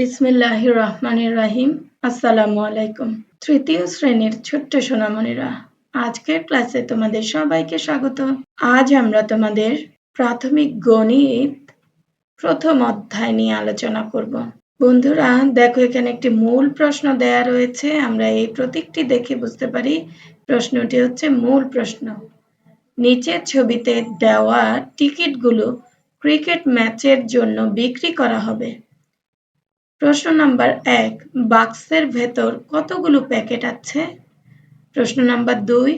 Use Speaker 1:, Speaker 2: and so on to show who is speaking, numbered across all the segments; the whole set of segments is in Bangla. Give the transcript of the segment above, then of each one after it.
Speaker 1: বিসমিল্লাহ রহমানির রাহিম আসসালামু আলাইকুম তৃতীয় শ্রেণীর ছোট্ট সোনামণিরা আজকের ক্লাসে তোমাদের সবাইকে স্বাগত আজ আমরা তোমাদের প্রাথমিক গণিত প্রথম অধ্যায় নিয়ে আলোচনা করব বন্ধুরা দেখো এখানে একটি মূল প্রশ্ন দেয়া রয়েছে আমরা এই প্রতীকটি দেখে বুঝতে পারি প্রশ্নটি হচ্ছে মূল প্রশ্ন নিচের ছবিতে দেওয়া টিকিটগুলো ক্রিকেট ম্যাচের জন্য বিক্রি করা হবে প্রশ্ন নাম্বার এক বাক্সের ভেতর কতগুলো প্যাকেট আছে প্রশ্ন নাম্বার দুই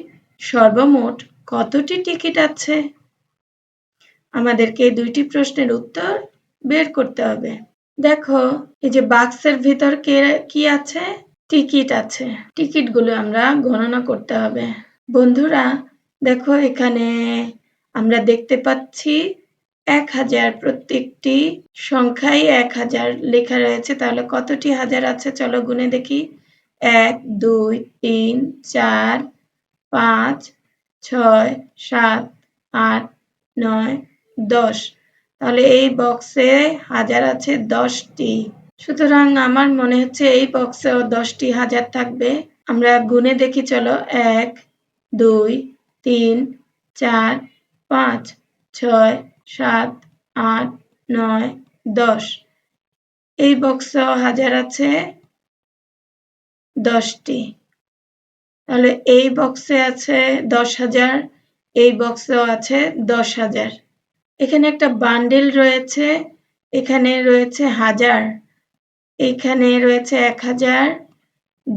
Speaker 1: সর্বমোট কতটি টিকিট আছে আমাদেরকে দুইটি প্রশ্নের উত্তর বের করতে হবে দেখো এই যে বাক্সের ভিতর কে কি আছে টিকিট আছে টিকিটগুলো আমরা গণনা করতে হবে বন্ধুরা দেখো এখানে আমরা দেখতে পাচ্ছি এক হাজার প্রত্যেকটি সংখ্যায় এক হাজার লেখা রয়েছে তাহলে কতটি হাজার আছে চলো গুনে দেখি এক দুই তিন চার পাঁচ ছয় সাত আট নয় দশ তাহলে এই বক্সে হাজার আছে দশটি সুতরাং আমার মনে হচ্ছে এই বক্সেও দশটি হাজার থাকবে আমরা গুনে দেখি চলো এক দুই তিন চার পাঁচ ছয় সাত আট নয় দশ এই বক্স হাজার আছে দশটি তাহলে এই বক্সে আছে দশ হাজার এই বক্সেও আছে দশ হাজার এখানে একটা বান্ডেল রয়েছে এখানে রয়েছে হাজার এখানে রয়েছে এক হাজার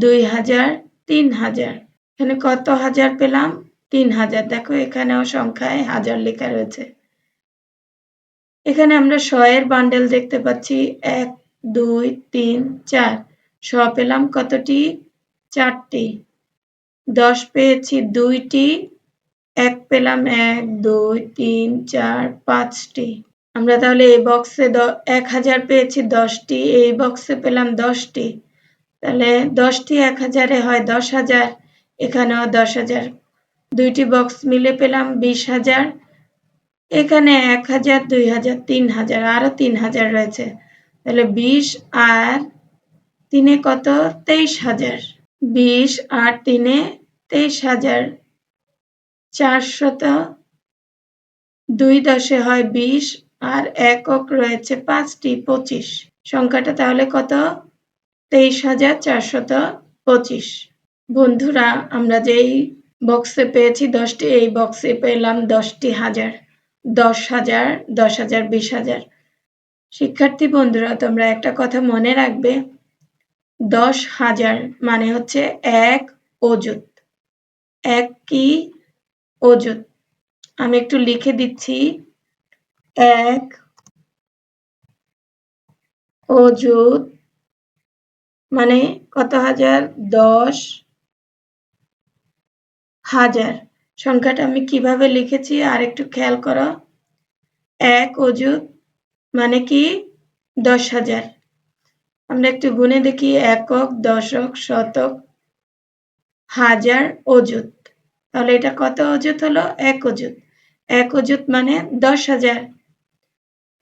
Speaker 1: দুই হাজার তিন হাজার এখানে কত হাজার পেলাম তিন হাজার দেখো এখানেও সংখ্যায় হাজার লেখা রয়েছে এখানে আমরা এর বান্ডেল দেখতে পাচ্ছি এক দুই তিন চার শ পেলাম কতটি চারটি দশ পেয়েছি দুইটি এক পেলাম এক দুই তিন চার পাঁচটি আমরা তাহলে এই বক্সে এক হাজার পেয়েছি দশটি এই বক্সে পেলাম দশটি তাহলে দশটি এক হাজারে হয় দশ হাজার এখানেও দশ হাজার দুইটি বক্স মিলে পেলাম বিশ হাজার এখানে এক হাজার দুই হাজার তিন হাজার আরো তিন হাজার রয়েছে তাহলে বিশ আর তিনে কত তেইশ হাজার বিশ আর তিনে তেইশ হাজার চারশত দুই দশে হয় বিশ আর একক রয়েছে পাঁচটি পঁচিশ সংখ্যাটা তাহলে কত তেইশ হাজার চারশত পঁচিশ বন্ধুরা আমরা যেই বক্সে পেয়েছি দশটি এই বক্সে পেলাম দশটি হাজার দশ হাজার দশ হাজার বিশ হাজার শিক্ষার্থী বন্ধুরা তোমরা একটা কথা মনে রাখবে দশ হাজার মানে হচ্ছে এক অজুত এক কি অজুত আমি একটু লিখে দিচ্ছি এক অজুত মানে কত হাজার দশ হাজার সংখ্যাটা আমি কিভাবে লিখেছি আর একটু খেয়াল করো এক অজুত মানে কি দশ হাজার আমরা একটু গুনে দেখি একক দশক শতক হাজার অজুত তাহলে এটা কত অজুত হলো এক অজুত এক অজুত মানে দশ হাজার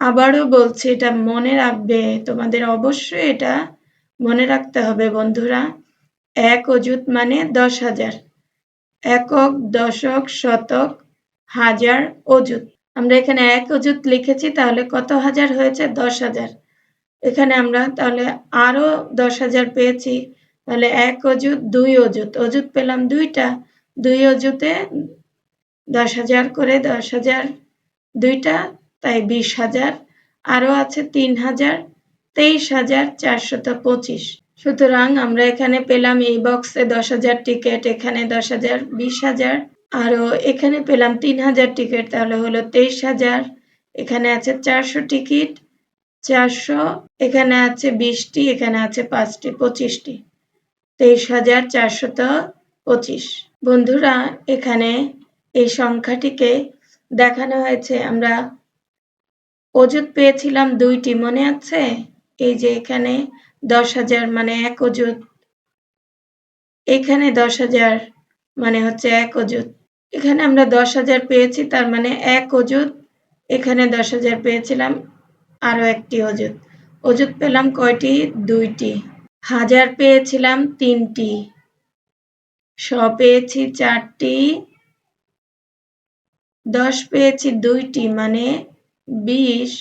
Speaker 1: আবারও বলছি এটা মনে রাখবে তোমাদের অবশ্যই এটা মনে রাখতে হবে বন্ধুরা এক অজুত মানে দশ হাজার একক দশক শতক হাজার অযুত আমরা এখানে এক অযুত লিখেছি তাহলে কত হাজার হয়েছে দশ হাজার এখানে আমরা তাহলে আরও দশ হাজার পেয়েছি তাহলে এক অযুত দুই অযুত অযুত পেলাম দুইটা দুই অযুতে দশ হাজার করে দশ হাজার দুইটা তাই বিশ হাজার আরো আছে তিন হাজার তেইশ হাজার চারশত পঁচিশ সুতরাং আমরা এখানে পেলাম এই বক্সে দশ হাজার টিকিট এখানে দশ হাজার বিশ হাজার আরও এখানে পেলাম তিন হাজার টিকিট তাহলে হলো তেইশ হাজার এখানে আছে চারশো টিকিট চারশো এখানে আছে বিশটি এখানে আছে পাঁচটি পঁচিশটি তেইশ হাজার চারশত পঁচিশ বন্ধুরা এখানে এই সংখ্যাটিকে দেখানো হয়েছে আমরা অজুত পেয়েছিলাম দুইটি মনে আছে এই যে এখানে দশ হাজার মানে এক অযুত এখানে দশ হাজার মানে হচ্ছে এক অযুত এখানে আমরা দশ হাজার পেয়েছি তার মানে এক অযুত এখানে দশ হাজার পেয়েছিলাম আরও একটি অযুত অযুত পেলাম কয়টি দুইটি হাজার পেয়েছিলাম তিনটি স পেয়েছি চারটি দশ পেয়েছি দুইটি মানে বিশ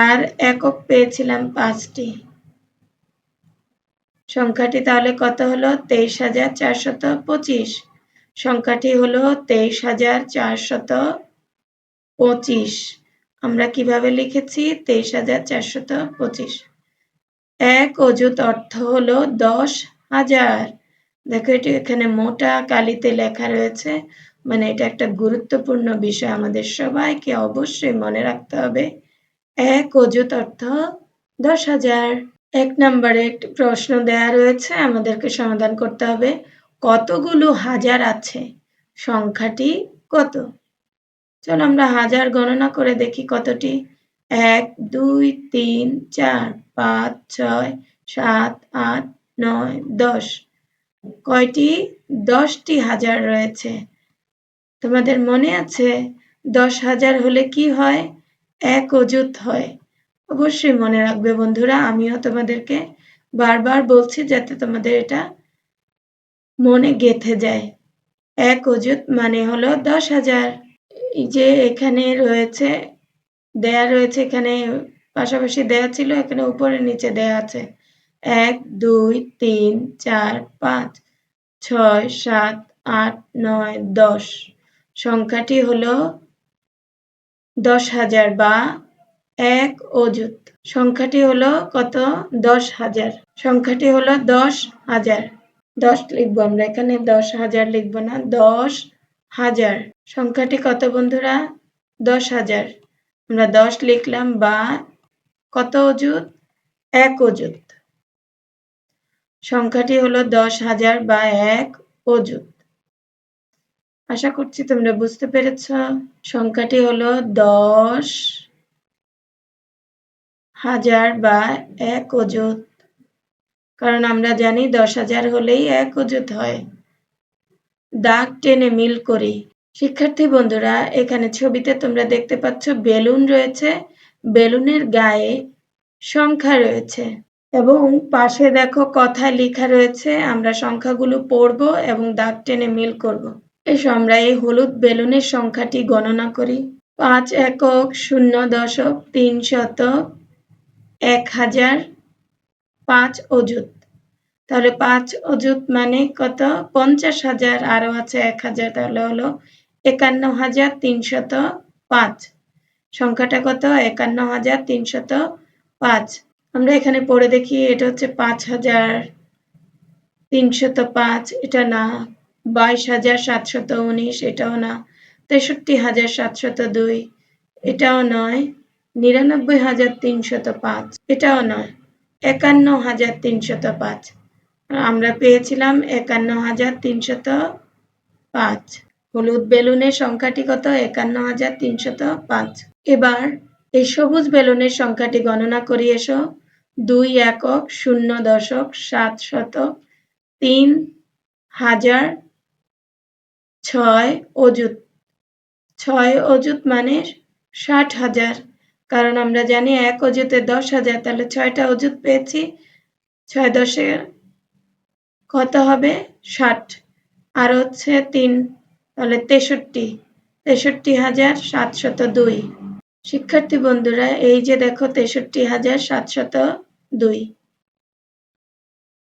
Speaker 1: আর একক পেয়েছিলাম পাঁচটি সংখ্যাটি তাহলে কত হলো তেইশ হাজার চারশত পঁচিশ সংখ্যাটি হলো তেইশ হাজার চারশত পঁচিশ আমরা কিভাবে লিখেছি তেইশ হাজার চারশত পঁচিশ এক অযুত অর্থ হলো দশ হাজার দেখো এটি এখানে মোটা কালিতে লেখা রয়েছে মানে এটা একটা গুরুত্বপূর্ণ বিষয় আমাদের সবাইকে অবশ্যই মনে রাখতে হবে এক অযুত অর্থ দশ হাজার এক নম্বরে একটি প্রশ্ন দেয়া রয়েছে আমাদেরকে সমাধান করতে হবে কতগুলো হাজার আছে সংখ্যাটি কত চলো আমরা হাজার গণনা করে দেখি কতটি এক দুই তিন চার পাঁচ ছয় সাত আট নয় দশ কয়টি দশটি হাজার রয়েছে তোমাদের মনে আছে দশ হাজার হলে কি হয় এক অজুত হয় অবশ্যই মনে রাখবে বন্ধুরা আমিও তোমাদেরকে বারবার বলছি যাতে তোমাদের এটা মনে গেথে যায় এক অজুত মানে হলো দশ হাজার যে এখানে রয়েছে দেয়া রয়েছে এখানে পাশাপাশি দেয়া ছিল এখানে উপরে নিচে দেয়া আছে এক দুই তিন চার পাঁচ ছয় সাত আট নয় দশ সংখ্যাটি হলো দশ হাজার বা এক অযুত সংখ্যাটি হলো কত দশ হাজার সংখ্যাটি হলো দশ হাজার দশ লিখবো আমরা এখানে দশ হাজার লিখবো না দশ হাজার সংখ্যাটি কত বন্ধুরা দশ হাজার আমরা দশ লিখলাম বা কত অযুত এক অযুত সংখ্যাটি হলো দশ হাজার বা এক অযুত আশা করছি তোমরা বুঝতে পেরেছ সংখ্যাটি হলো দশ হাজার বা এক অযুত কারণ আমরা জানি দশ হাজার হলেই এক অযুত হয় দাগ টেনে মিল করি শিক্ষার্থী বন্ধুরা এখানে ছবিতে তোমরা দেখতে পাচ্ছ বেলুন রয়েছে বেলুনের গায়ে সংখ্যা রয়েছে এবং পাশে দেখো কথায় লেখা রয়েছে আমরা সংখ্যাগুলো পড়ব এবং দাগ টেনে মিল করব এসো আমরা এই হলুদ বেলুনের সংখ্যাটি গণনা করি পাঁচ একক শূন্য দশক তিন শত এক হাজার পাঁচ অযুত তাহলে পাঁচ অযুত মানে কত পঞ্চাশ হাজার আরও আছে এক হাজার তাহলে হলো একান্ন হাজার তিনশত পাঁচ সংখ্যাটা কত একান্ন হাজার তিনশত পাঁচ আমরা এখানে পড়ে দেখি এটা হচ্ছে পাঁচ হাজার তিনশত পাঁচ এটা না বাইশ হাজার সাতশত উনিশ এটাও না তেষট্টি হাজার সাতশত দুই এটাও নয় নিরানব্বই হাজার তিনশত পাঁচ এটাও নয় একান্ন হাজার তিনশত পাঁচ আমরা পেয়েছিলাম একান্ন হাজার তিনশত পাঁচ হলুদ বেলুনের সংখ্যাটি কত একান্ন হাজার তিনশত পাঁচ এবার এই সবুজ বেলুনের সংখ্যাটি গণনা করি এসো দুই একক শূন্য দশক সাত শত তিন হাজার ছয় অযুত ছয় অযুত মানে ষাট হাজার কারণ আমরা জানি এক অযুতে দশ হাজার তাহলে ছয়টা অযুত পেয়েছি ছয় দশে কত হবে ষাট আর হচ্ছে তিন তাহলে তেষট্টি তেষট্টি হাজার সাতশত দুই শিক্ষার্থী বন্ধুরা এই যে দেখো তেষট্টি হাজার সাতশত দুই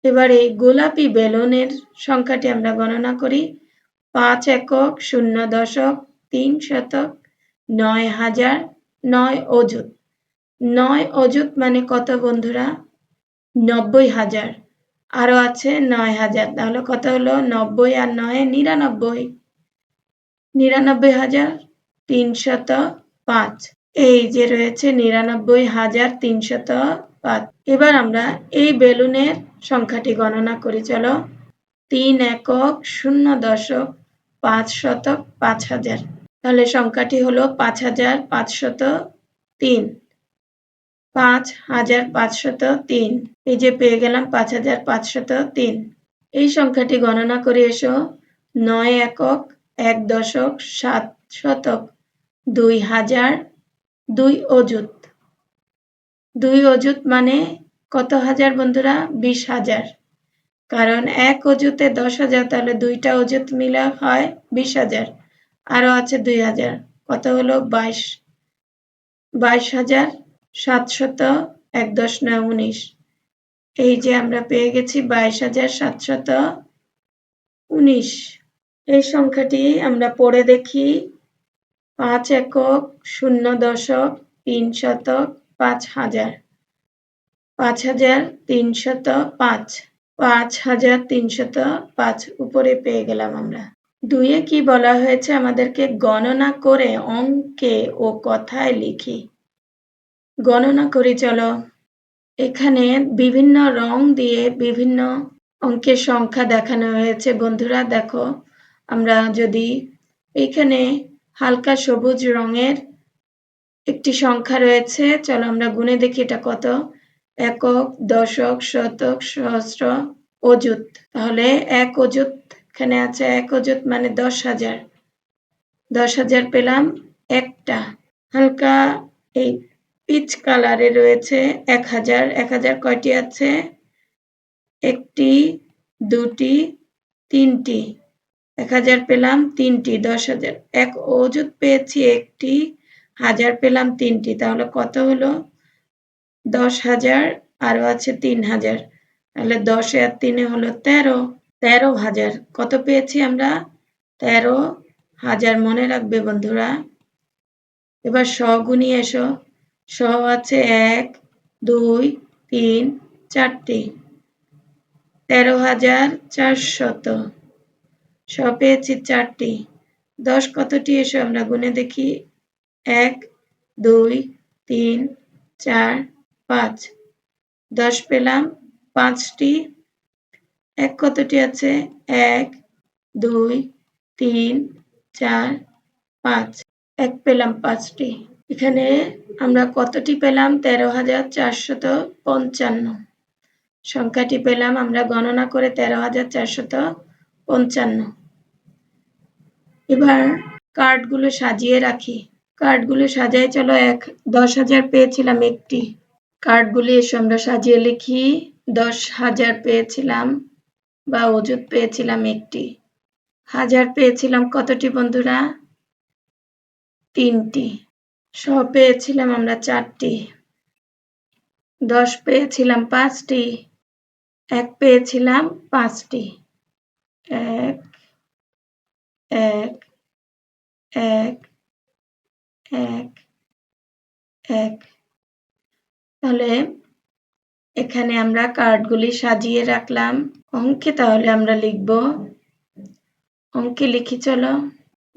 Speaker 1: এবার এই গোলাপি বেলুনের সংখ্যাটি আমরা গণনা করি পাঁচ একক শূন্য দশক তিন শতক নয় হাজার নয় অযুত নয় অযুত মানে কত বন্ধুরা নব্বই হাজার আরো আছে নয় হাজার তাহলে কত হলো নব্বই আর নয় নিরানব্বই নিরানব্বই হাজার তিনশত পাঁচ এই যে রয়েছে নিরানব্বই হাজার তিনশত পাঁচ এবার আমরা এই বেলুনের সংখ্যাটি গণনা করি চলো তিন একক শূন্য দশক পাঁচ শতক পাঁচ হাজার তাহলে সংখ্যাটি হলো পাঁচ হাজার পাঁচশত তিন পাঁচ হাজার পাঁচশত তিন এই যে পেয়ে গেলাম পাঁচ হাজার পাঁচশত তিন এই সংখ্যাটি গণনা করে এসো নয় একক এক দশক সাত শতক দুই হাজার দুই অযুত দুই অযুত মানে কত হাজার বন্ধুরা বিশ হাজার কারণ এক অজুতে দশ হাজার তাহলে দুইটা অজুত মিলে হয় বিশ হাজার আরও আছে দুই হাজার কত হলো বাইশ বাইশ হাজার সাতশত এক দশ নয় উনিশ এই যে আমরা পেয়ে গেছি বাইশ হাজার সাতশত উনিশ এই সংখ্যাটি আমরা পড়ে দেখি পাঁচ একক শূন্য দশক তিন শতক পাঁচ হাজার পাঁচ হাজার তিনশত পাঁচ পাঁচ হাজার তিনশত পাঁচ উপরে পেয়ে গেলাম আমরা দুয়ে কি বলা হয়েছে আমাদেরকে গণনা করে অঙ্কে ও কথায় লিখি গণনা করি চলো এখানে বিভিন্ন রং দিয়ে বিভিন্ন অঙ্কের সংখ্যা দেখানো হয়েছে বন্ধুরা দেখো আমরা যদি এখানে হালকা সবুজ রঙের একটি সংখ্যা রয়েছে চলো আমরা গুনে দেখি এটা কত একক দশক শতক সহস্র অযুত তাহলে এক অযুত এখানে আছে এক অযুত মানে দশ হাজার দশ হাজার পেলাম একটা হালকা এই পিচ কালারে রয়েছে এক হাজার এক হাজার কয়টি আছে একটি দুটি তিনটি এক হাজার পেলাম তিনটি দশ হাজার এক অযুত পেয়েছি একটি হাজার পেলাম তিনটি তাহলে কত হলো দশ হাজার আরও আছে তিন হাজার তাহলে দশে আর তিনে হলো তেরো তেরো হাজার কত পেয়েছি আমরা তেরো হাজার মনে রাখবে বন্ধুরা এবার স গুণি এসো স আছে এক দুই তিন চারটি তেরো হাজার চারশত স পেয়েছি চারটি দশ কতটি এসো আমরা গুনে দেখি এক দুই তিন চার পাঁচ দশ পেলাম পাঁচটি এক কতটি আছে এক দুই তিন চার পাঁচ এক পেলাম পাঁচটি এখানে আমরা কতটি পেলাম তেরো হাজার চারশত পঞ্চান্ন সংখ্যাটি পেলাম আমরা গণনা করে তেরো হাজার চারশত পঞ্চান্ন এবার কার্ডগুলো সাজিয়ে রাখি কার্ডগুলো সাজায় চলো এক দশ হাজার পেয়েছিলাম একটি কার্ডগুলি এসে আমরা সাজিয়ে লিখি দশ হাজার পেয়েছিলাম বা অজুত পেয়েছিলাম একটি হাজার পেয়েছিলাম কতটি বন্ধুরা তিনটি স পেয়েছিলাম আমরা চারটি দশ পেয়েছিলাম পাঁচটি এক পেয়েছিলাম পাঁচটি এক এক এক এক এক তাহলে এখানে আমরা কার্ডগুলি সাজিয়ে রাখলাম অঙ্কে তাহলে আমরা লিখব অঙ্কে লিখি চলো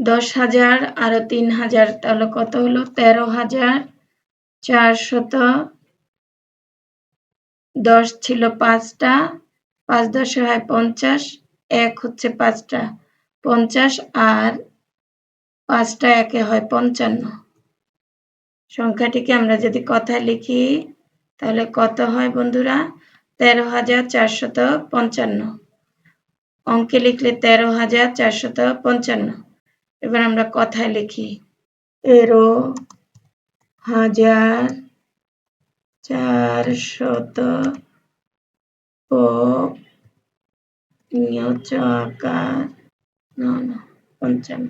Speaker 1: দশ হাজার আরো তিন হাজার তাহলে কত হলো তেরো হাজার চারশত দশ ছিল পাঁচটা পাঁচ দশে হয় পঞ্চাশ এক হচ্ছে পাঁচটা পঞ্চাশ আর পাঁচটা একে হয় পঞ্চান্ন সংখ্যাটিকে আমরা যদি কথায় লিখি তাহলে কত হয় বন্ধুরা তেরো হাজার চারশত পঞ্চান্ন অঙ্কে লিখলে তেরো হাজার চারশত পঞ্চান্ন এবার আমরা কথায় লিখি তেরো হাজার চারশত পঞ্চান্ন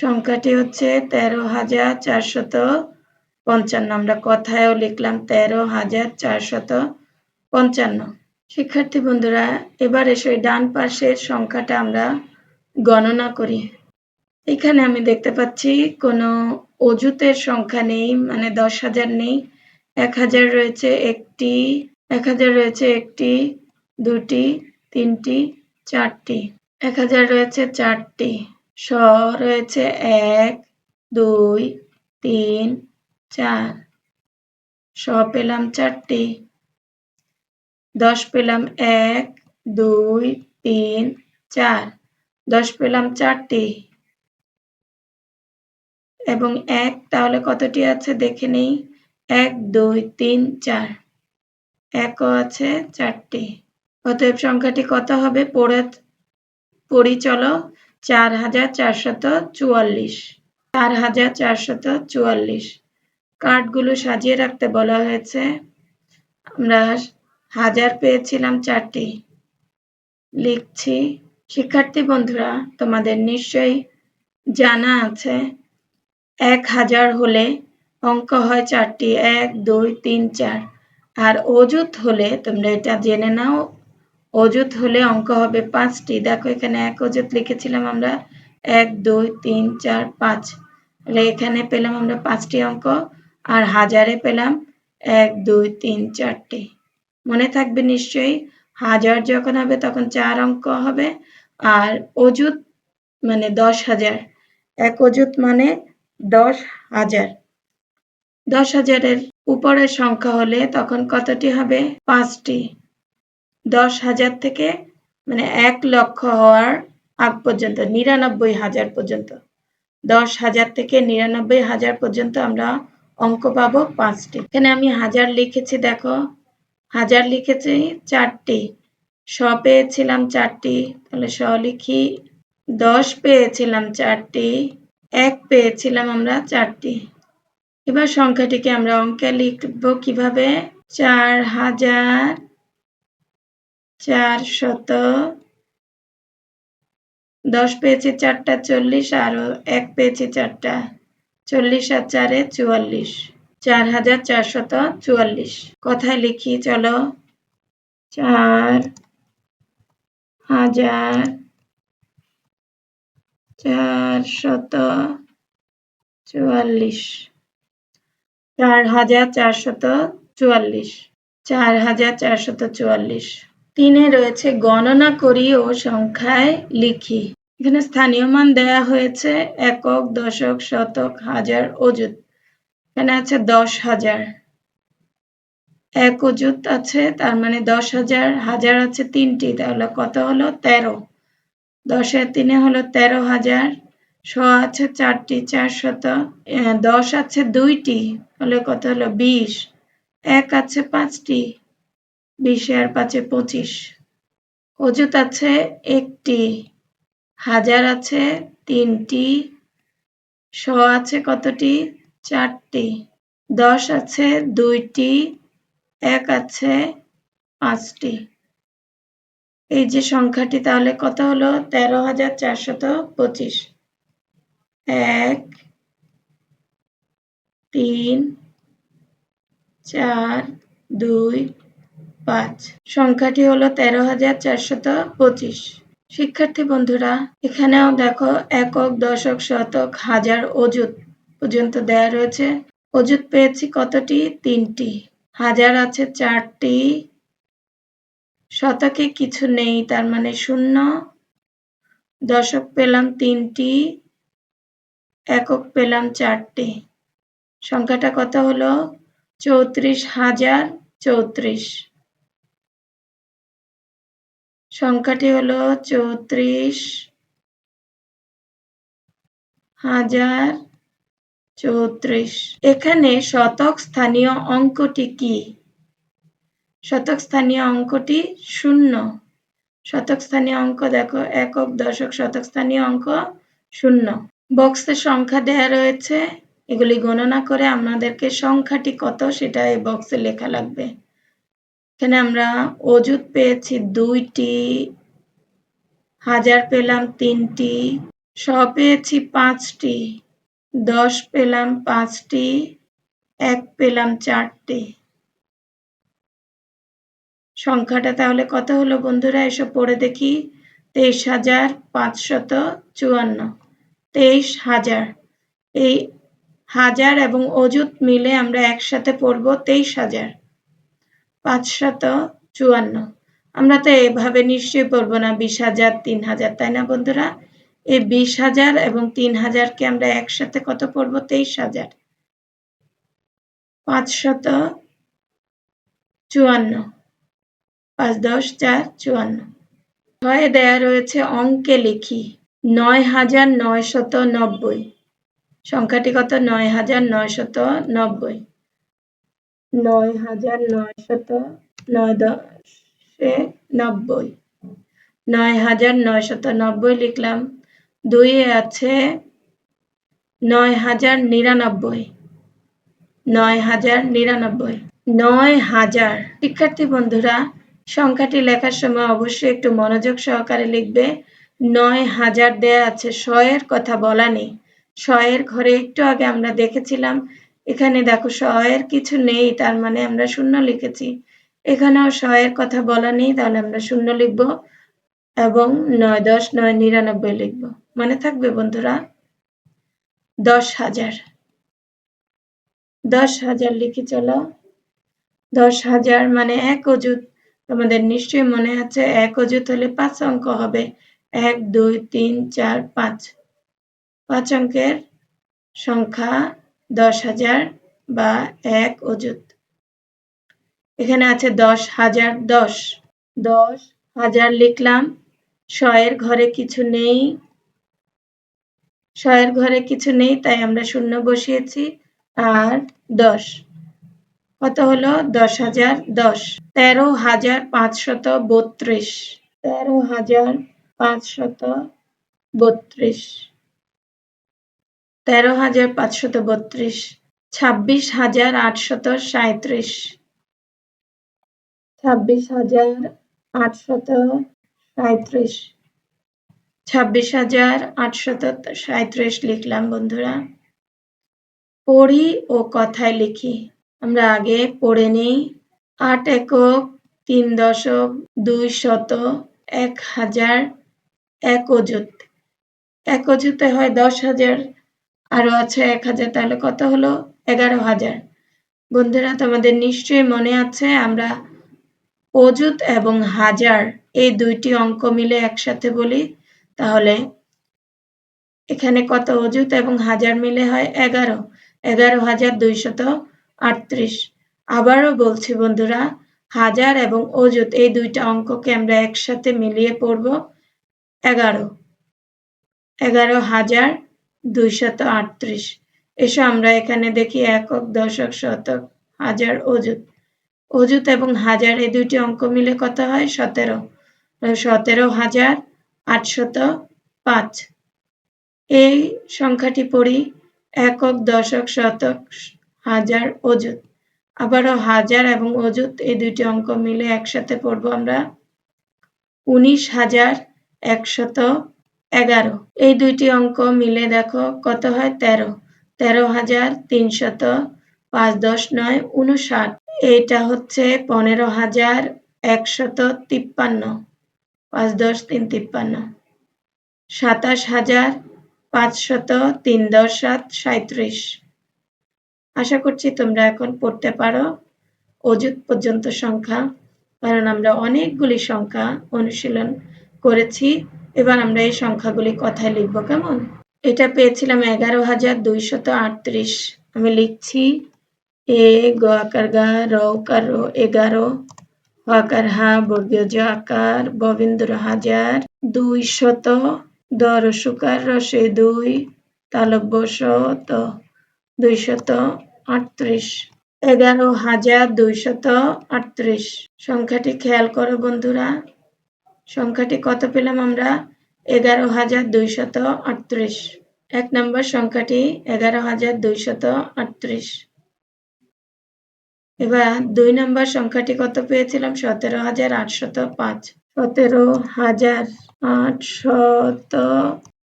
Speaker 1: সংখ্যাটি হচ্ছে তেরো হাজার চারশত পঞ্চান্ন আমরা কথায়ও লিখলাম তেরো হাজার চারশত পঞ্চান্ন শিক্ষার্থী বন্ধুরা এবার এসে ডান পাশের সংখ্যাটা আমরা গণনা করি এখানে আমি দেখতে পাচ্ছি কোনো অজুতের সংখ্যা নেই মানে দশ হাজার নেই এক হাজার রয়েছে একটি এক হাজার রয়েছে একটি দুটি তিনটি চারটি এক হাজার রয়েছে চারটি স রয়েছে এক দুই তিন চার স পেলাম চারটে দশ পেলাম এক দুই তিন চার দশ পেলাম চারটি এবং এক তাহলে কতটি আছে দেখে নেই এক দুই তিন চার একও আছে চারটি অতএব সংখ্যাটি কত হবে পড়ে পড়ি চার হাজার চারশত চুয়াল্লিশ চার হাজার চারশত চুয়াল্লিশ কার্ডগুলো সাজিয়ে রাখতে বলা হয়েছে আমরা হাজার পেয়েছিলাম চারটি লিখছি শিক্ষার্থী বন্ধুরা তোমাদের নিশ্চয়ই জানা আছে এক হাজার হলে অঙ্ক হয় চারটি এক দুই তিন চার আর অযুত হলে তোমরা এটা জেনে নাও অযুত হলে অঙ্ক হবে পাঁচটি দেখো এখানে এক অযুত লিখেছিলাম আমরা এক দুই তিন চার পাঁচ এখানে পেলাম আমরা পাঁচটি অঙ্ক আর হাজারে পেলাম এক দুই তিন চারটে মনে থাকবে নিশ্চয়ই হাজার যখন হবে তখন চার অঙ্ক হবে আর অজুত মানে দশ হাজার এক অজুত মানে দশ হাজার দশ হাজারের উপরের সংখ্যা হলে তখন কতটি হবে পাঁচটি দশ হাজার থেকে মানে এক লক্ষ হওয়ার আগ পর্যন্ত নিরানব্বই হাজার পর্যন্ত দশ হাজার থেকে নিরানব্বই হাজার পর্যন্ত আমরা অঙ্ক পাবো পাঁচটি এখানে আমি হাজার লিখেছি দেখো হাজার লিখেছি চারটি স পেয়েছিলাম চারটি তাহলে স লিখি দশ পেয়েছিলাম চারটি এক পেয়েছিলাম আমরা চারটি এবার সংখ্যাটিকে আমরা অঙ্কে লিখব কিভাবে চার হাজার চার শত দশ পেয়েছি চারটা চল্লিশ আর এক পেয়েছি চারটা চল্লিশ আর চারে চুয়াল্লিশ চার হাজার চারশত চুয়াল্লিশ কথায় লিখি চলো চার হাজার চারশত চুয়াল্লিশ চার হাজার চারশত চুয়াল্লিশ চার হাজার চারশত চুয়াল্লিশ তিনে রয়েছে গণনা করি ও সংখ্যায় লিখি এখানে স্থানীয় মান দেয়া হয়েছে একক দশক শতক হাজার অযুত এখানে আছে দশ হাজার এক অযুত আছে তার মানে দশ হাজার হাজার আছে তিনটি তাহলে কত হলো তেরো দশের তিনে হলো তেরো হাজার শ আছে চারটি চার শত দশ আছে দুইটি হলে কত হলো বিশ এক আছে পাঁচটি বিশে আর পাঁচে পঁচিশ অযুত আছে একটি হাজার আছে তিনটি শ আছে কতটি চারটি দশ আছে দুইটি এক আছে পাঁচটি এই যে সংখ্যাটি তাহলে কত হলো তেরো হাজার চারশত পঁচিশ এক তিন চার দুই পাঁচ সংখ্যাটি হলো তেরো হাজার চারশত পঁচিশ শিক্ষার্থী বন্ধুরা এখানেও দেখো একক দশক শতক হাজার অজুত পর্যন্ত দেয়া রয়েছে অজুত পেয়েছি কতটি তিনটি হাজার আছে চারটি শতকে কিছু নেই তার মানে শূন্য দশক পেলাম তিনটি একক পেলাম চারটি সংখ্যাটা কত হলো চৌত্রিশ হাজার চৌত্রিশ সংখ্যাটি হল চৌত্রিশ হাজার চৌত্রিশ এখানে শতক স্থানীয় অঙ্কটি কি শতক স্থানীয় অঙ্কটি শূন্য শতক স্থানীয় অঙ্ক দেখো একক দশক শতক স্থানীয় অঙ্ক শূন্য বক্সের সংখ্যা দেয়া রয়েছে এগুলি গণনা করে আমাদেরকে সংখ্যাটি কত সেটা এই বক্সে লেখা লাগবে এখানে আমরা অজুত পেয়েছি দুইটি হাজার পেলাম তিনটি স পেয়েছি পাঁচটি দশ পেলাম পাঁচটি এক পেলাম চারটি সংখ্যাটা তাহলে কত হলো বন্ধুরা এসব পড়ে দেখি তেইশ হাজার পাঁচশত চুয়ান্ন তেইশ হাজার এই হাজার এবং অজুত মিলে আমরা একসাথে পড়ব তেইশ হাজার পাঁচশত চুয়ান্ন আমরা তো এভাবে নিশ্চয়ই পড়বো না বিশ হাজার তিন হাজার তাই না বন্ধুরা এই বিশ হাজার এবং তিন হাজারকে আমরা একসাথে কত পড়বো তেইশ হাজার পাঁচশত চুয়ান্ন পাঁচ দশ চার চুয়ান্ন ছয়ে দেয়া রয়েছে অঙ্কে লিখি নয় হাজার নয়শত নব্বই সংখ্যাটি কত নয় হাজার নয়শত নব্বই নয় হাজার নয়শত নয় দশে নব্বই নয় হাজার নয়শত নব্বই লিখলাম দুই আছে নয় হাজার নিরানব্বই নয় হাজার নিরানব্বই নয় হাজার শিক্ষার্থী বন্ধুরা সংখ্যাটি লেখার সময় অবশ্যই একটু মনোযোগ সহকারে লিখবে নয় হাজার দেয়া আছে শয়ের কথা বলা নেই শয়ের ঘরে একটু আগে আমরা দেখেছিলাম এখানে দেখো সহায়ের কিছু নেই তার মানে আমরা শূন্য লিখেছি এখানেও সহায়ের কথা বলা নেই তাহলে আমরা শূন্য লিখব এবং নয় দশ নয় নিরানব্বই লিখব মানে থাকবে বন্ধুরা দশ হাজার দশ হাজার লিখে চলো দশ হাজার মানে এক অযুত তোমাদের নিশ্চয়ই মনে আছে এক অযুত হলে পাঁচ অঙ্ক হবে এক দুই তিন চার পাঁচ পাঁচ অঙ্কের সংখ্যা দশ হাজার বা এক অযুত এখানে আছে দশ হাজার দশ দশ হাজার লিখলাম শয়ের ঘরে কিছু নেই শয়ের ঘরে কিছু নেই তাই আমরা শূন্য বসিয়েছি আর দশ কত হলো দশ হাজার দশ তেরো হাজার পাঁচশত বত্রিশ তেরো হাজার পাঁচশত বত্রিশ তেরো হাজার পাঁচশত বত্রিশ ছাব্বিশ হাজার আটশত সাঁত্রিশ ছাব্বিশ হাজার আটশত সাঁত্রিশ ছাব্বিশ হাজার আটশত সাঁত্রিশ লিখলাম বন্ধুরা পড়ি ও কথায় লিখি আমরা আগে পড়ে নিই আট একক তিন দশক দুই শত এক হাজার এক অযুত এক অযুতে হয় দশ হাজার আরও আছে এক হাজার তাহলে কত হলো এগারো হাজার বন্ধুরা তোমাদের নিশ্চয়ই মনে আছে আমরা অযুত এবং হাজার এই দুইটি অঙ্ক মিলে একসাথে বলি তাহলে এখানে কত অযুত এবং হাজার মিলে হয় এগারো এগারো হাজার দুইশত আটত্রিশ আবারও বলছি বন্ধুরা হাজার এবং অযুত এই দুইটা অঙ্ককে আমরা একসাথে মিলিয়ে পড়ব এগারো এগারো হাজার দুইশত আটত্রিশ এসো আমরা এখানে দেখি একক দশক শতক হাজার অজুত অজুত এবং হাজার এই দুইটি অঙ্ক মিলে কত হয় সতেরো সতেরো হাজার আটশত পাঁচ এই সংখ্যাটি পড়ি একক দশক শতক হাজার অজুত আবারও হাজার এবং অজুত এই দুইটি অঙ্ক মিলে একসাথে পড়বো আমরা উনিশ হাজার একশত এগারো এই দুইটি অঙ্ক মিলে দেখো কত হয় তেরো তেরো হাজার তিনশত পাঁচ দশ নয় উনষাট এইটা হচ্ছে পনেরো হাজার একশত তিপ্পান্ন পাঁচ দশ তিন তিপ্পান্ন সাতাশ হাজার পাঁচশত তিন দশ সাত সাঁত্রিশ আশা করছি তোমরা এখন পড়তে পারো অযুত পর্যন্ত সংখ্যা কারণ আমরা অনেকগুলি সংখ্যা অনুশীলন করেছি এবার আমরা এই সংখ্যাগুলি কথায় লিখব কেমন এটা পেয়েছিলাম এগারো হাজার দুইশত আটত্রিশ আমি লিখছি এ গোয়াকার গা রৌকার এগারো হকার হা বর্গীয় জ আকার ববিন্দ্র হাজার দুই শত দর সুকার রসে দুই তালব্য শত দুই শত আটত্রিশ এগারো হাজার দুই শত আটত্রিশ সংখ্যাটি খেয়াল করো বন্ধুরা সংখ্যাটি কত পেলাম আমরা এগারো হাজার দুইশত আটত্রিশ এক নম্বর সংখ্যাটি এগারো হাজার দুইশত আটত্রিশ এবার দুই নম্বর সংখ্যাটি কত পেয়েছিলাম সতেরো হাজার আটশত পাঁচ সতেরো হাজার আটশত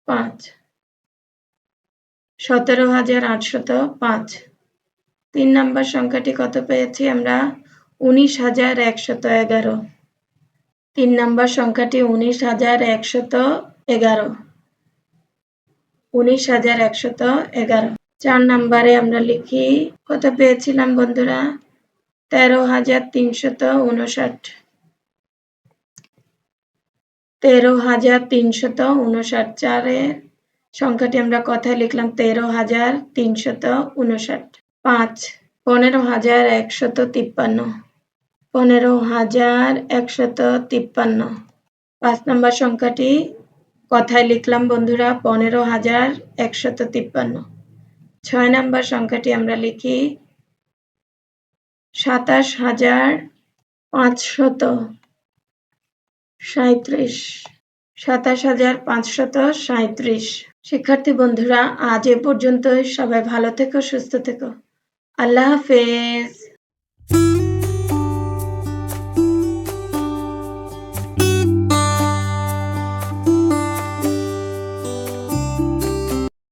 Speaker 1: পাঁচ সতেরো হাজার আটশত পাঁচ তিন নম্বর সংখ্যাটি কত পেয়েছি আমরা উনিশ হাজার একশত এগারো তিন নম্বর সংখ্যাটি উনিশ হাজার একশত এগারো উনিশ হাজার একশত এগারো চার নম্বরে আমরা লিখি কত পেয়েছিলাম বন্ধুরা তেরো হাজার তিনশত উনষাট তেরো হাজার তিনশত উনষাট চারের সংখ্যাটি আমরা কথায় লিখলাম তেরো হাজার তিনশত উনষাট পাঁচ পনেরো হাজার একশত তিপ্পান্ন পনেরো হাজার একশত তিপ্পান্ন পাঁচ নম্বর সংখ্যাটি কথায় লিখলাম বন্ধুরা পনেরো হাজার একশত তিপ্পান্ন ছয় নম্বর সংখ্যাটি আমরা লিখি সাতাশ হাজার পাঁচশত সাঁত্রিশ সাতাশ হাজার পাঁচশত সাঁত্রিশ শিক্ষার্থী বন্ধুরা আজ এ পর্যন্ত সবাই ভালো থেকো সুস্থ থেকো আল্লাহ হাফেজ